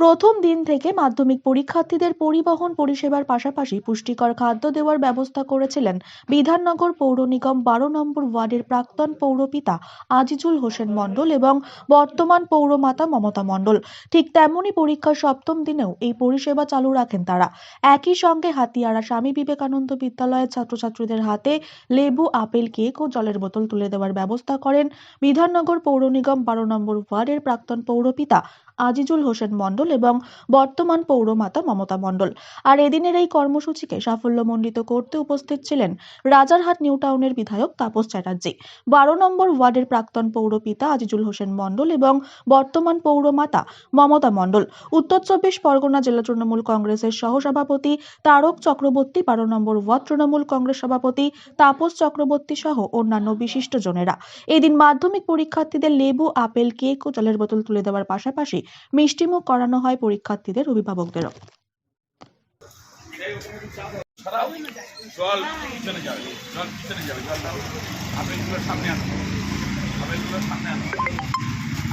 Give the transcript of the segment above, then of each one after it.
প্রথম দিন থেকে মাধ্যমিক পরীক্ষার্থীদের পরিবহন পরিষেবার পাশাপাশি পুষ্টিকর খাদ্য দেওয়ার ব্যবস্থা করেছিলেন বিধাননগর পৌর নিগম বারো নম্বর ওয়ার্ডের প্রাক্তন পৌরপিতা আজিজুল হোসেন মণ্ডল এবং বর্তমান পৌরমাতা মমতা মণ্ডল। ঠিক তেমনই পরীক্ষার সপ্তম দিনেও এই পরিষেবা চালু রাখেন তারা। একই সঙ্গে হাতিয়ারা স্বামী বিবেকানন্দ বিদ্যালয়ের ছাত্রছাত্রীদের হাতে লেবু, আপেল, কেক ও জলের বোতল তুলে দেওয়ার ব্যবস্থা করেন বিধাননগর পৌর নিগম বারো নম্বর ওয়ার্ডের প্রাক্তন পৌরপিতা আজিজুল হোসেন মণ্ডল এবং বর্তমান পৌরমাতা মমতা মণ্ডল। আর এদিনের এই কর্মসূচিকে সাফল্যমণ্ডিত করতে উপস্থিত ছিলেন রাজারহাট নিউ টাউনের বিধায়ক তাপস চ্যাটার্জি। বারো নম্বর ওয়ার্ডের প্রাক্তন পৌরপিতা আজিজুল হোসেন মণ্ডল এবং বর্তমান পৌরমাতা মমতা মণ্ডল। উত্তর চব্বিশ পরগনা জেলা তৃণমূল কংগ্রেসের সহসভাপতি তারক চক্রবর্তী, বারো নম্বর ওয়ার্ড তৃণমূল কংগ্রেস সভাপতি তাপস চক্রবর্তী সহ অন্যান্য বিশিষ্ট জনেরা। এদিন মাধ্যমিক পরীক্ষার্থীদের লেবু, আপেল, কেক ও জলের বোতল তুলে দেওয়ার পাশাপাশি মিষ্টিমুখ করানো হয় পরীক্ষার্থীদের অভিভাবকদেরও জল পিছনে যাবে যাবে জল দাও আপেলগুলো সামনে আনো আপেলগুলো সামনে আনো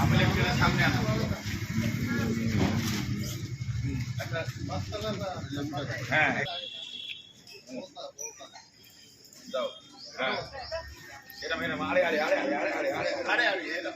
আপেল একটু সামনে আনো একটা হ্যাঁ দাও হ্যাঁ এরম এরম আরে আরে আরে আরে আরে আরে আরে আরে আরে এরম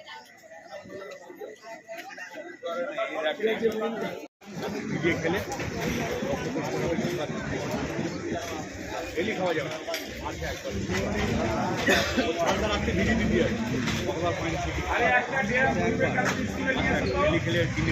ভিজিয়ে খেলে? খাওয়া যাবে ডেলি খেলে কিনে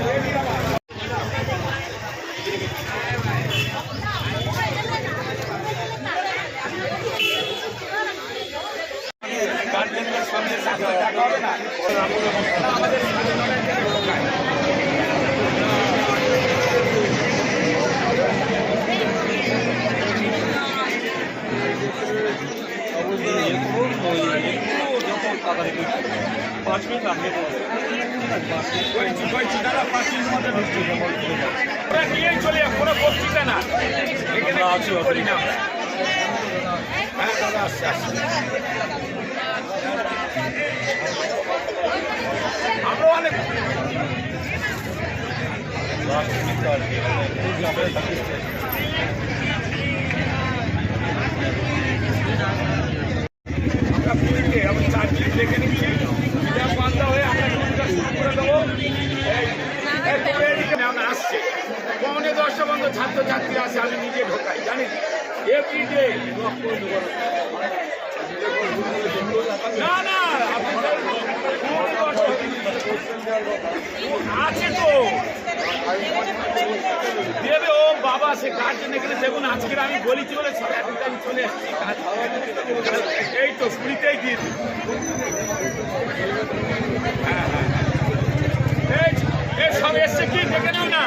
এখানে কিছু করি না আমরা। হ্যাঁ দাদা আসছে আসছে আমরা অনেক আমরা চার মিনিট দেখে নিচ্ছি যা পান্তা হয়ে আমরা টুকটা শুরু করে দেবো এই, এই তবে এদিকে আমরা আসছে পৌনে দশটা বন্ধ ছাত্রছাত্রী আছে, আমি নিজে ঢোকাই জানি এভরিডে না না আছে তো দেবে, ও বাবা, সে গার্জেন এখানে দেখুন, আজকের আমি বলেছি বলে সাড়ে আটটা আমি চলে এই তো দিয়ে দিই। হ্যাঁ হ্যাঁ হ্যাঁ। এর সব এসছে কি দেখে নিও না।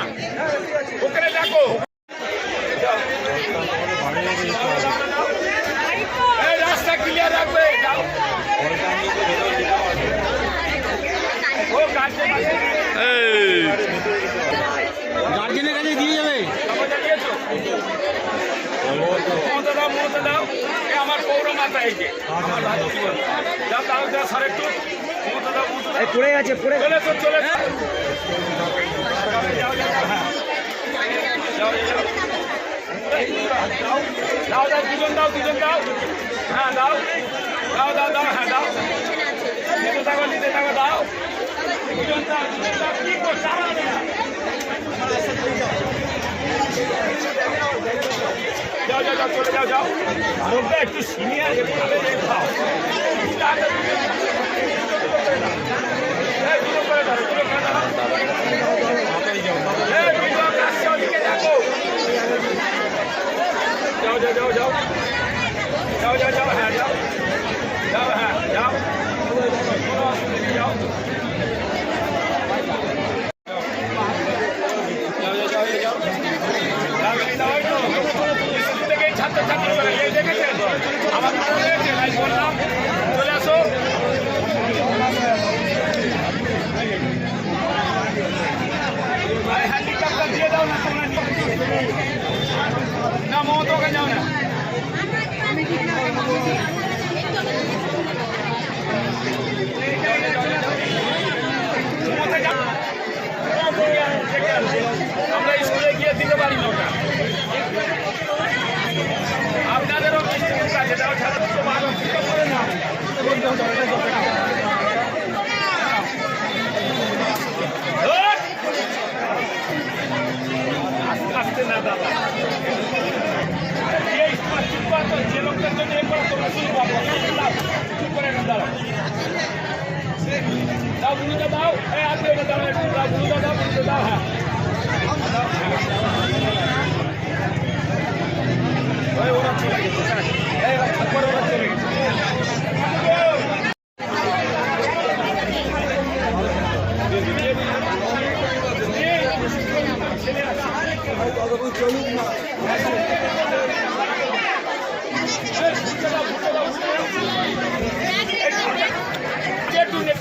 ওখানে দেখো। রাস্তা ক্লিয়ার রাখবে। গার্জেনের কাছে দিয়ে যাবে। আমার পৌর মাতা এই আমার ভালো দাও তাহলে স্যার একটু মমতা পড়ে গেছে পড়ে চলে চলে দাও দাও দুজন দাও দুজন দাও হ্যাঁ দাও দাও দাও দাও হ্যাঁ দাও নিতে থাকো নিতে থাকো দাও দুজন দাও দুজন দাও কি করছে যাও যাও যাও চলে যাও যাও লোকটা একটু সিনিয়র এভাবে খাও দূর করে দাও দূর 加油加油加油加油加油加油加油加油加油加油加油加油 ना मौत हो गई जाने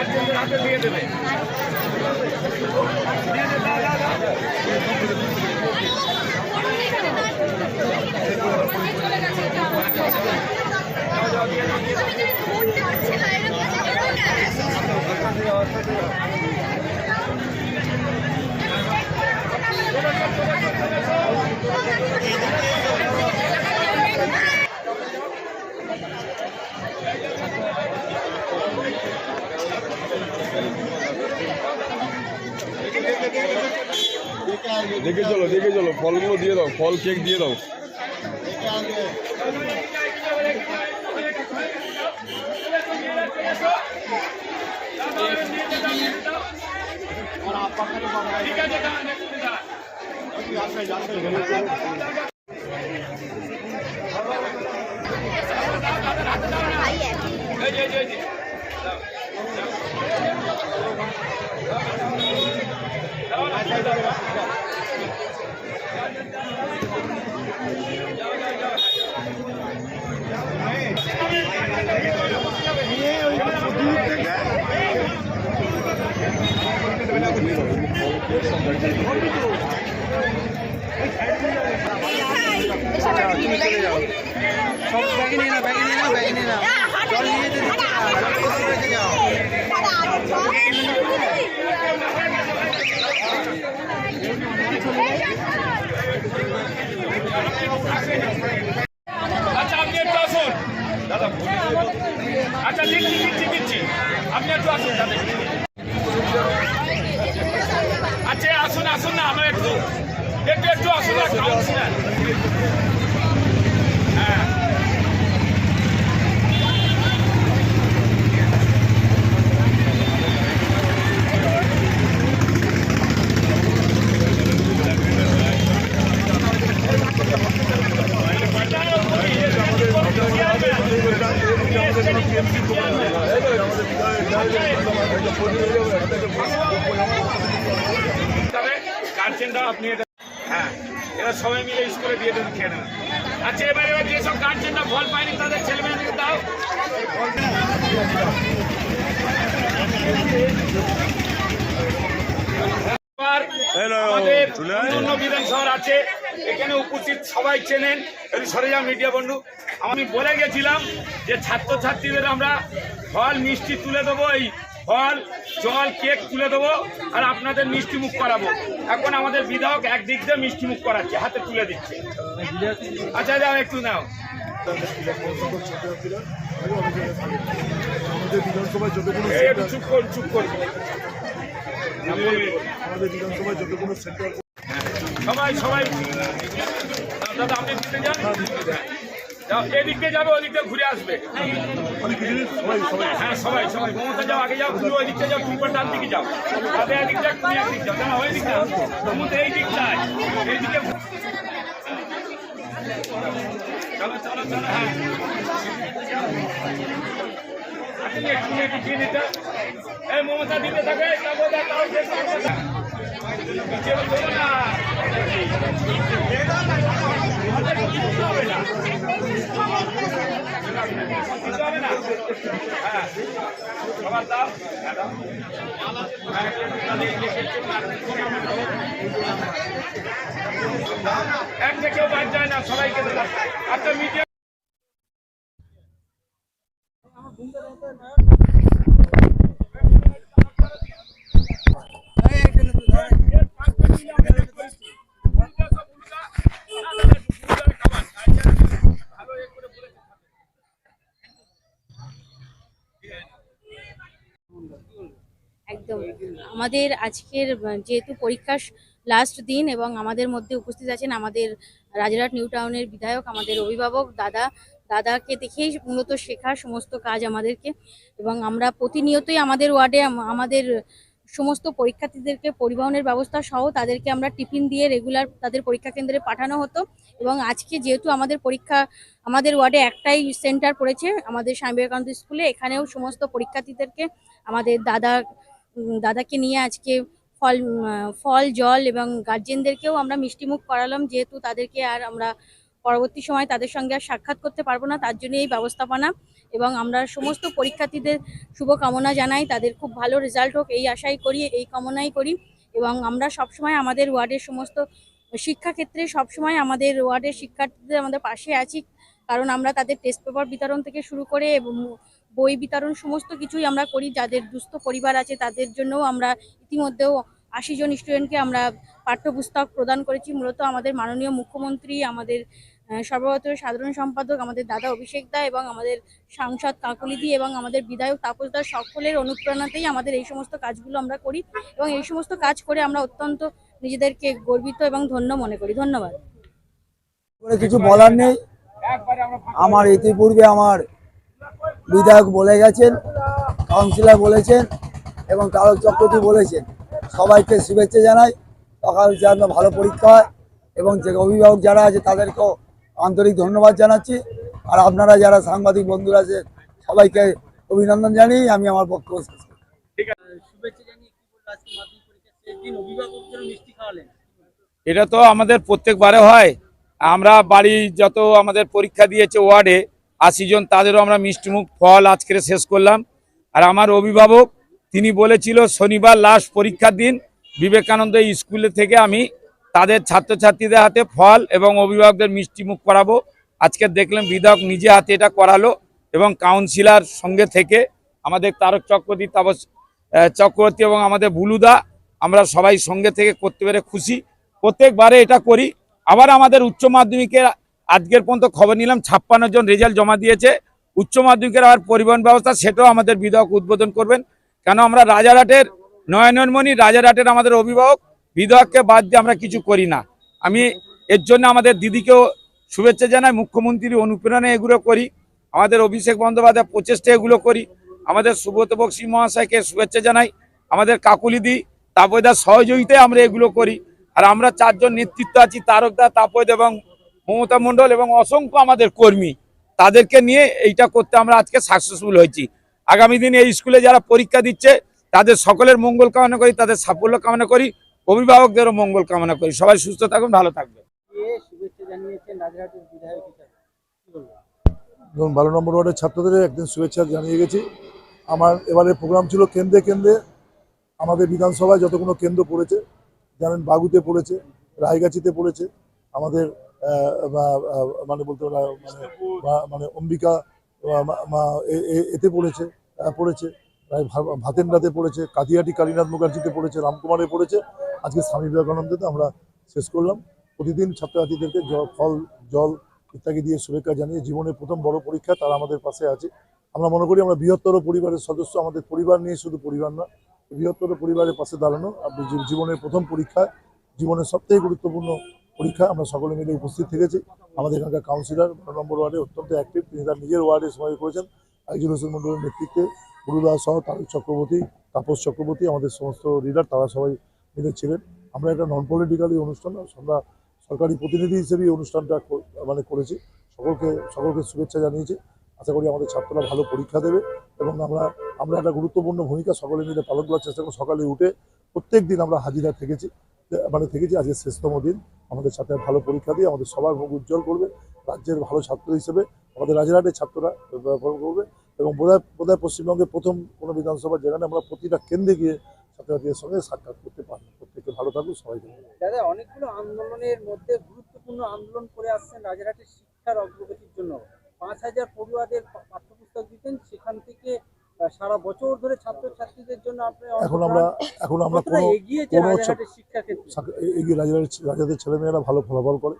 গার্জেনদের হাতে দিয়ে দেবে দিয়ে দেখে চলো দেখে চলো ফলগুলো দিয়ে দাও ফল কেক দিয়ে দাও। এই যে ওই যে সব ব্যাগে নিয়ে নাও ব্যাগে নিয়ে নিয়ে যেতে যাও আচ্ছা আপনি একটু আসুন। আচ্ছা দিচ্ছি দিচ্ছি দিচ্ছি। আপনি একটু আসুন আচ্ছা আসুন আসুন না, আমার একটু একটু একটু আসুন কাউন্সিলার হ্যাঁ তবে গার্জেনরা আপনি এটা হ্যাঁ এরা সবাই মিলে স্কুলে দিয়ে দেন খেয়ে নেন আচ্ছা এবার এবার যেসব গার্জেনরা ফল পায়নি তাদের ছেলে মেয়েদেরকে দাও অন্য বিধানসভার আছে। এখানে উপস্থিত সবাই চেনেন। মিডিয়া বন্ধু। আমি বলে গেছিলাম যে ছাত্রছাত্রীদের আমরা ফল মিষ্টি তুলে দেবো এই ফল জল কেক তুলে দেবো আর আপনাদের মিষ্টি মুখ করাবো। এখন আমাদের বিধায়ক একদিক দিয়ে মিষ্টি মুখ করাচ্ছে হাতে তুলে দিচ্ছে। আচ্ছা যাও একটু নাও। আমাদের বিধানসভায় যতগুলো আমাদের বিধানসভায় যতগুলো সেন্টার সবাই সবাই। দাদা আপনি দিতে যান? যাও এদিক দিয়ে যাবে ওদিক দিয়ে ঘুরে আসবে। সবাই সবাই। হ্যাঁ সবাই সবাই। মমতা যাও আগে যাও তুমি ওই দিকটা যাও তুমি ডান দিকে যাও। তাদের এদিক যাও তুমি একদিক যাও। যাও ওই দিক যাও মমতা এই এইদিকে চলো চলো চলো হ্যাঁ। মমতা দিতে থাকে না। হ্যাঁ। সবার দাও একটা কেউ বাদ যায় না সবাইকে আচ্ছা মিডিয়া একদম। আমাদের আজকের যেহেতু পরীক্ষার লাস্ট দিন এবং আমাদের মধ্যে উপস্থিত আছেন আমাদের রাজারহাট নিউ টাউনের বিধায়ক, আমাদের অভিভাবক দাদা, দাদাকে দেখেই মূলত শেখার সমস্ত কাজ আমাদেরকে এবং আমরা প্রতিনিয়তই আমাদের ওয়ার্ডে আমাদের সমস্ত পরীক্ষার্থীদেরকে পরিবহনের ব্যবস্থা সহ তাদেরকে আমরা টিফিন দিয়ে রেগুলার তাদের পরীক্ষা কেন্দ্রে পাঠানো হতো এবং আজকে যেহেতু আমাদের পরীক্ষা, আমাদের ওয়ার্ডে একটাই সেন্টার পড়েছে আমাদের স্বামী বিবেকানন্দ স্কুলে, এখানেও সমস্ত পরীক্ষার্থীদেরকে আমাদের দাদা দাদাকে নিয়ে আজকে ফল ফল, জল এবং গার্জেনদেরকেও আমরা মিষ্টিমুখ করালাম, যেহেতু তাদেরকে আর আমরা পরবর্তী সময় তাদের সঙ্গে আর সাক্ষাৎ করতে পারব না, তার জন্য এই ব্যবস্থাপনা এবং আমরা সমস্ত পরীক্ষার্থীদের শুভকামনা জানাই, তাদের খুব ভালো রেজাল্ট হোক, এই আশাই করি, এই কামনাই করি এবং আমরা সবসময় আমাদের ওয়ার্ডের সমস্ত শিক্ষাক্ষেত্রে সবসময় আমাদের ওয়ার্ডের শিক্ষার্থীদের আমাদের পাশে আছি, কারণ আমরা তাদের টেস্ট পেপার বিতরণ থেকে শুরু করে এবং বই বিতরণ সমস্ত কিছুই আমরা করি, যাদের দুস্থ পরিবার আছে তাদের জন্যও আমরা ইতিমধ্যেও আশি জন স্টুডেন্টকে আমরা পাঠ্যপুস্তক প্রদান করেছি। মূলত আমাদের মাননীয় মুখ্যমন্ত্রী, আমাদের সর্বভারতীয় সাধারণ সম্পাদক, আমাদের দাদা অভিষেক দা এবং আমাদের সাংসদ কাকুলিদি এবং আমাদের বিধায়ক তাপস দা সকলের অনুপ্রেরণাতেই আমাদের এই সমস্ত কাজগুলো আমরা করি এবং এই সমস্ত কাজ করে আমরা অত্যন্ত নিজেদেরকে গর্বিত এবং ধন্য মনে করি। ধন্যবাদ। কিছু বলার নেই। আমার ইতিপূর্বে আমার বিধায়ক বলে গেছেন কাউন্সিলর বলেছেন এবং তারক চক্রবর্তী বলেছেন। সবাইকে শুভেচ্ছা জানাই। সকাল যেন ভালো পরীক্ষা হয় এবং যে অভিভাবক যারা আছে তাদেরকেও আন্তরিক ধন্যবাদ জানাচ্ছি। আর আপনারা যারা সাংবাদিক বন্ধুরা আছেন সবাইকে অভিনন্দন জানিয়ে আমি আমার বক্তব্য শেষ করছি। শুভেচ্ছা জানিয়ে কি বলল আজকে মাধ্যমিক পরীক্ষা শেষ। দিন অভিভাবকদের মিষ্টি খাওয়ালেন। এটা তো আমাদের প্রত্যেকবারে হয়। আমরা বাড়ি যত আমাদের পরীক্ষা দিয়েছে ওয়ার্ডে আশি জন, তাদেরও আমরা মিষ্টিমুখ ফল আজকে শেষ করলাম। আর আমার অভিভাবক, তিনি বলেছিল, শনিবার লাস্ট পরীক্ষার দিন বিবেকানন্দ স্কুলে থেকে আমি তাদের ছাত্রছাত্রীদের হাতে ফল এবং অভিভাবকদের মিষ্টিমুখ করাবো। আজকে দেখলাম বিধায়ক নিজে হাতে এটা করালো এবং কাউন্সিলর সঙ্গে থেকে আমাদের তারক চক্রবর্তী তাপস চক্রবর্তী এবং আমাদের বুলুদা, আমরা সবাই সঙ্গে থেকে করতে পেরে খুশি। প্রত্যেকবারে এটা করি। আবার আমাদের উচ্চ মাধ্যমিকের আজকের পর্যন্ত খবর নিলাম, ছাপ্পান্ন জন রেজাল্ট জমা দিয়েছে। উচ্চ মাধ্যমিকের আর পরিবহন ব্যবস্থা, সেটাও আমাদের বিধায়ক উদ্বোধন করবেন। কেন আমরা রাজারহাটের নয়নমণি রাজারহাটের আমাদের অভিভাবক, বিধায়ককে বাদ দিয়ে আমরা কিছু করি না। আমি এর জন্য আমাদের দিদিকেও শুভেচ্ছা জানাই, মুখ্যমন্ত্রীর অনুপ্রেরণে এগুলো করি, আমাদের অভিষেক বন্দ্যোপাধ্যায় প্রচেষ্টা এগুলো করি, আমাদের সুব্রত বক্সি মহাশয়কে শুভেচ্ছা জানাই, আমাদের কাকুলিদি তাপয়দার সহযোগিতায় আমরা এগুলো করি, আর আমরা চারজন নেতৃত্ব আছি, তারকদা তাপদ এবং মমতা মণ্ডল এবং অসংখ্য আমাদের কর্মী তাদেরকে নিয়ে এইটা করতে আমরা আজকে সাকসেসফুল হয়েছি। আগামী দিনে এই স্কুলে যারা পরীক্ষা দিচ্ছে তাদের সকলের মঙ্গল কামনা করি তাদের সাফল্য কামনা করি অভিভাবকদেরও মঙ্গল কামনা করি। সবাই সুস্থ থাকুন ভালো থাকবে ধরুন বারো নম্বর ওয়ার্ডের ছাত্রদের একদিন শুভেচ্ছা জানিয়ে গেছি। আমার এবারে প্রোগ্রাম ছিল কেন্দ্রে কেন্দ্রে। আমাদের বিধানসভায় যতগুলো কেন্দ্র পড়েছে জানেন বাগুতে পড়েছে রায়গাছিতে পড়েছে আমাদের মানে বলতে মানে মানে অম্বিকা এতে পড়েছে পড়েছে, প্রায় ভা- ভাতেন্দ্রাতে পড়েছে, কাদিয়াটি কালীনাথ মুখার্জিতে পড়েছে, রামকুমারে পড়েছে। আজকে স্বামী বিবেকানন্দতে আমরা শেষ করলাম। প্রতিদিন ছাত্রছাত্রীদেরকে জল ফল, জল ইত্যাদি দিয়ে শুভেচ্ছা জানিয়ে জীবনের প্রথম বড় পরীক্ষা তারা আমাদের পাশে আছে। আমরা মনে করি আমরা বৃহত্তর পরিবারের সদস্য, আমাদের পরিবার নিয়ে শুধু পরিবার না, বৃহত্তর পরিবারের পাশে দাঁড়ানো আপনি জীবনের প্রথম পরীক্ষা জীবনের সবথেকে গুরুত্বপূর্ণ পরীক্ষা, আমরা সকলে মিলে উপস্থিত থেকেছি। আমাদের এখানকার কাউন্সিলর বারো নম্বর ওয়ার্ডে অত্যন্ত অ্যাক্টিভ তিনি তার নিজের ওয়ার্ডে সময় করেছেন। আইজুল হোসেন মন্ডলের নেতৃত্বে গুরুদাস সহ তারক চক্রবর্তী, তাপস চক্রবর্তী, আমাদের সমস্ত লিডার তারা সবাই মিলে ছিলেন। আমরা একটা নন পলিটিক্যালি অনুষ্ঠান, আমরা সরকারি প্রতিনিধি হিসেবে এই অনুষ্ঠানটা মানে করেছি। সকলকে সকলকে শুভেচ্ছা জানিয়েছি। আশা করি আমাদের ছাত্ররা ভালো পরীক্ষা দেবে এবং আমরা আমরা একটা গুরুত্বপূর্ণ ভূমিকা সকলে মিলে পালন করার চেষ্টা করব। সকালে উঠে প্রত্যেক দিন আমরা হাজিরা থেকেছি। মানে থেকেছি, আজকে শ্রেষ্ঠতম দিন। আমাদের সাথে ভালো পরীক্ষা দিয়ে আমাদের সবার মুখ উজ্জ্বল করবে, রাজ্যের ভালো ছাত্র হিসেবে আমাদের রাজারহাটের ছাত্ররা পালন করবে এবং বোধহয় বোধহয় পশ্চিমবঙ্গের প্রথম কোনো বিধানসভা যেখানে আমরা প্রতিটা কেন্দ্রে গিয়ে ছাত্রছাত্রীদের সঙ্গে সাক্ষাৎ করতে পারব। প্রত্যেকে ভালো থাকুন সবাই দাদা, অনেকগুলো আন্দোলনের মধ্যে গুরুত্বপূর্ণ আন্দোলন করে আসছেন রাজারহাটের শিক্ষার অগ্রগতির জন্য। পাঁচ হাজার পড়ুয়াদের পাঠ্যপুস্তক দিতেন, সেখান থেকে সারা বছর ধরে ছাত্রছাত্রীদের জন্য এখন আমরা এখন আমরা কোনো কোনো এগিয়ে রাজাদের রাজাদের ছেলেমেয়েরা ভালো ফলাফল করে।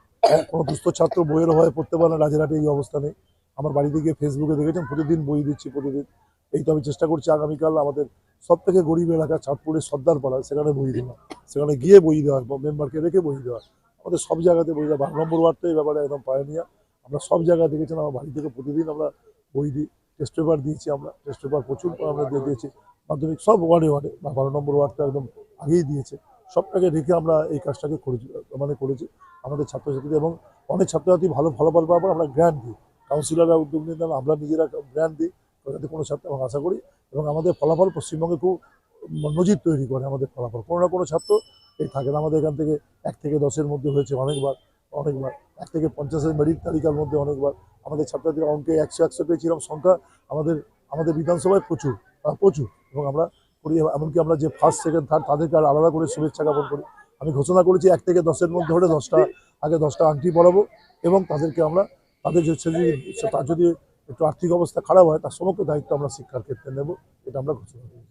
কোনো দুস্থ ছাত্র বইয়ের ভয়ে পড়তে পারে না রাজারহাটে এই অবস্থা নেই আমার বাড়িতে গিয়ে ফেসবুকে দেখেছেন প্রতিদিন বই দিচ্ছি প্রতিদিন। এই তো আমি চেষ্টা করছি আগামীকাল আমাদের সব থেকে গরিব এলাকা চাঁদপুরের সর্দার পাড়া সেখানে বই দেওয়া। সেখানে গিয়ে বই দেওয়া মেম্বারকে রেখে বই দেওয়া। আমাদের সব জায়গাতে বই দেওয়া। বারো নম্বর ওয়ার্ডটা এই ব্যাপারে একদম পায়নিয়া আমরা সব জায়গায় দেখেছেন আমার বাড়ি থেকে প্রতিদিন আমরা বই দিই। টেস্ট পেপার দিয়েছি আমরা টেস্ট পেপার প্রচুর আমরা দিয়ে দিয়েছি। মাধ্যমিক সব ওয়ার্ডে ওয়ার্ডে বা বারো নম্বর ওয়ার্ডটা একদম আগেই দিয়েছে। সবটাকে রেখে আমরা এই কাজটাকে করেছি মানে করেছি আমাদের ছাত্রছাত্রীদের এবং অনেক ছাত্রছাত্রী ভালো ফলাফল পাওয়ার পর আমরা গ্র্যান্ড দিই। কাউন্সিলররা উদ্যোগ নিয়ে আমরা নিজেরা গ্র্যান্ড দিই, যাতে কোনো ছাত্র এবং আশা করি এবং আমাদের ফলাফল পশ্চিমবঙ্গে খুব নজির তৈরি করে আমাদের ফলাফল। কোনো না কোনো ছাত্র এই থাকে না, আমাদের এখান থেকে এক থেকে দশের মধ্যে হয়েছে অনেকবার। অনেকবার। এক থেকে পঞ্চাশের মেরিট তালিকার মধ্যে অনেকবার। আমাদের ছাত্রছাত্রীরা অঙ্কে একশো একশো পেয়েছিলাম সংখ্যা আমাদের আমাদের বিধানসভায় প্রচুর প্রচুর। এবং আমরা করি, এমনকি আমরা যে ফার্স্ট সেকেন্ড থার্ড তাদেরকে আর আলাদা করে শুভেচ্ছা জ্ঞাপন করি। আমি ঘোষণা করেছি এক থেকে দশের মধ্যে হলে দশটা, আগে দশটা আংটি পড়াবো এবং তাদেরকে আমরা, তাদের যে তার যদি একটু আর্থিক অবস্থা খারাপ হয়, তার সমস্ত দায়িত্ব আমরা শিক্ষার ক্ষেত্রে নেব, এটা আমরা ঘোষণা করেছি।